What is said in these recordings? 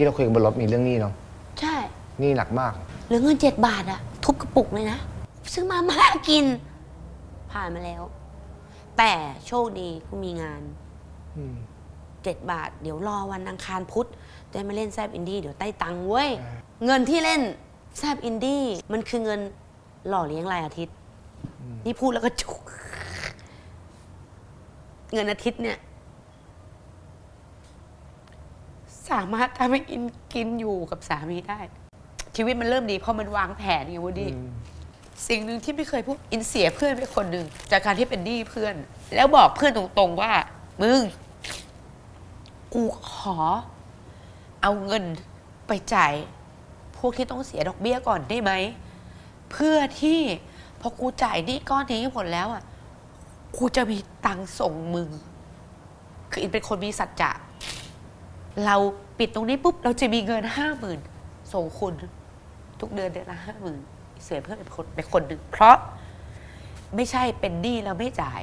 กี้เราคุยกันบนรถมีเรื่องหนี้เนาะใช่ หนี้หนักมาก เหลือเงินเจ็ดบาทอะทุบกระปุกเลยนะ ซื้อมาม่ากิน ผ่านมาแล้ว แต่โชคดีกูมีงานอืมเจ็ดบาท เดี๋ยวรอวันอังคารพุธได้มาเล่นแซบอินดี้เดี๋ยวได้ตังค์เว้ยอ่าเงินที่เล่นแซบอินดี้มันคือเงินหล่อเลี้ยงรายอาทิตย์ นี่พูดแล้วก็จุก เงินอาทิตย์เนี่ย สามารถทำให้อินกินอยู่กับสามีได้ ชีวิตมันเริ่มดีเพราะมันวางแผนไงวูดดี้อืมสิ่งหนึ่งที่ไม่เคยพูดอินเสียเพื่อนไปคนหนึ่งจากการที่เป็นหนี้เพื่อน แล้วบอกเพื่อนตรงๆว่า มึง กูขอ เอาเงินไปจ่ายพวกที่ต้องเสียดอกเบี้ยก่อนได้ไหม เพื่อที่พอกูจ่ายหนี้ก้อนนี้หมดแล้วอะกูจะมีตังค์ส่งมึง คืออินเป็นคนมีสัจจะ เราปิดตรงนี้ปุ๊บ เราจะมีเงินห้าหมื่นส่งคุณทุกเดือนเดือนละห้าหมื่นเสียเพื่อนเป็นคนเป็นคนหนึ่งเพราะไม่ใช่เป็นหนี้แล้วไม่จ่าย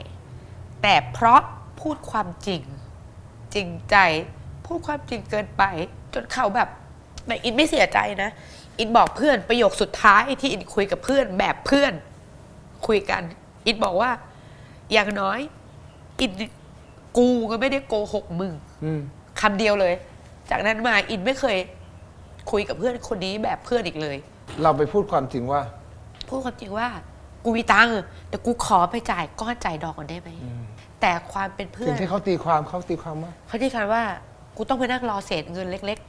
แต่เพราะพูดความจริง จริงใจ พูดความจริงเกินไป จนเขาแบบแต่อินไม่เสียใจนะ อินบอกเพื่อนประโยคสุดท้ายที่อินคุยกับเพื่อนแบบเพื่อน คุยกัน อินบอกว่า อย่างน้อย อินกูก็ไม่ได้โกหกมึง คำเดียวเลย จากนั้นมาอินไม่เคยคุยกับเพื่อนคนนี้แบบเพื่อนอีกเลย เราไปพูดความจริงว่า พูดความจริงว่า กูมีตังค์แต่กูขอไปจ่ายก้อนจ่ายดอกก่อนได้ไหมแต่ความเป็นเพื่อสิ่นงที่เขาตีความเขาตีความว่า เขาที่กันว่า กูต้องไปนั่งรอเศษเงินเล็ก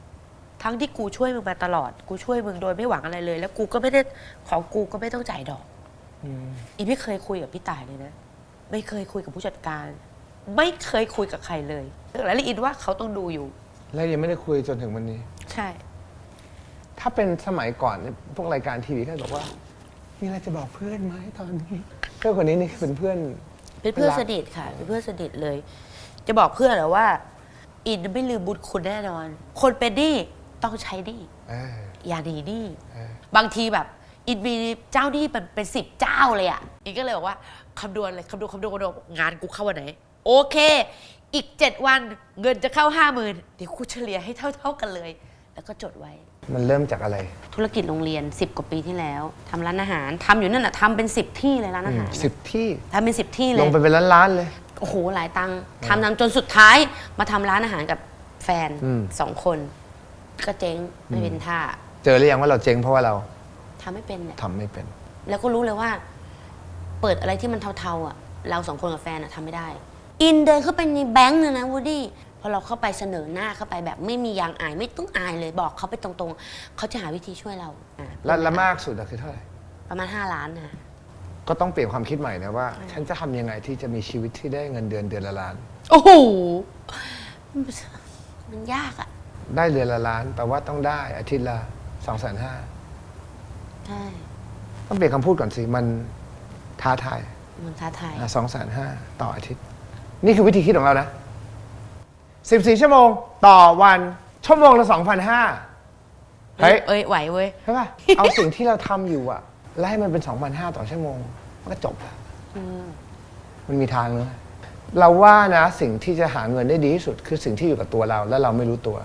ๆ ทั้งที่กูช่วยมึงมาตลอด กูช่วยมึงโดยไม่หวังอะไรเลย แล้วกูก็ไม่ได้ของกูก็ไม่ต้องจ่ายดอก อืม อีไม่เคยคุยกับพี่ต่ายเลยนะ ไม่เคยคุยกับผู้จัดการ ไม่เคยคุยกับใครเลยแล้วอินว่าเขาต้องดูอยู่ และยังไม่ได้คุยจนถึงวันนี้ ใช่ ถ้าเป็นสมัยก่อนเนี่ยพวกรายการทีวีก็จะบอกว่า มีอะไรจะบอกเพื่อนไหมตอนนี้ เพื่อนคนนี้นี่เป็นเพื่อน เป็นเพื่อนรักสนิทค่ะ เป็นเพื่อนสนิทเลย จะบอกเพื่อนเหรอว่า อินไม่ลืมบุญคุณแน่นอน คนเป็นหนี้ต้องใช้หนี้เอออย่าหนีหนี้เออบางทีแบบ อินมีเจ้าหนี้เป็นเป็นสิบเจ้าเลยอะอินก็เลยบอกว่าคำนวณเลยคำนวณคำนวณคำนวณงานกูเข้าวันไหน โอเค อีกเจ็ดวันเงินจะเข้าห้าหมื่นเดี๋ยวกูเฉลี่ยให้เท่า ๆกันเลย แล้วก็จดไว้ มันเริ่มจากอะไรธุรกิจโรงเรียน 10 กว่าปีที่แล้วทำร้านอาหารทำอยู่นั่นน่ะทำเป็น 10 ที่เลยร้านอาหารสิบที่ ทำเป็น 10 ที่เลลยงไปเป็นล้านๆเลย โอ้โห หลายตังค์ทำทำจนสุดท้ายมาทำร้านอาหารกับแฟนอืม สองคน ก็เจ๊งไม่เป็นท่าเจอหรือยังว่าเราเจ๊งเพราะว่าเราทำไม่เป็นเนี่ย ทำไม่เป็น แล้วก็รู้เลยว่า เปิดอะไรที่มันเทาๆอะ เราสองคนกับแฟนอะทำไม่ได้ อินเดินเข้าไปในแบงค์เนี่ยนะวูดดี้พอเราเข้าไปเสนอหน้าเข้าไปแบบไม่มียางอายไม่ต้องอายเลยบอกเขาไปตรงๆ เขาจะหาวิธีช่วยเราอะและและมากสุดอะคือเท่าไหร่ ประมาณ 5 ล้านนะก็ต้องเปลี่ยนความคิดใหม่นะว่า ฉันจะทำยังไงที่จะมีชีวิตที่ได้เงินเดือนเดือนละล้าน โอ้โหมันยากอะได้เดือนละล้านแปลว่าต้องได้อาทิตย์ละสองแสนห้าใช่ต้องเปลี่ยนคำพูดก่อนสิ มันท้าทายมันท้าทาย สองแสนห้าต่ออาทิตย์ นี่คือวิธีคิดของเรานะสิบสี่ชั่วโมงต่อวันชั่วโมงละสองพันห้าเฮ้ยเอ้ยไหวเว้ยใช่ป่ะ เอาสิ่งที่เราทำอยู่อะแล้วให้มันเป็นสองพันห้าต่อชั่วโมง มันก็จบละอืมมันมีทางเลยเราว่านะ สิ่งที่จะหาเงินได้ดีที่สุด คือสิ่งที่อยู่กับตัวเรา และเราไม่รู้ตัว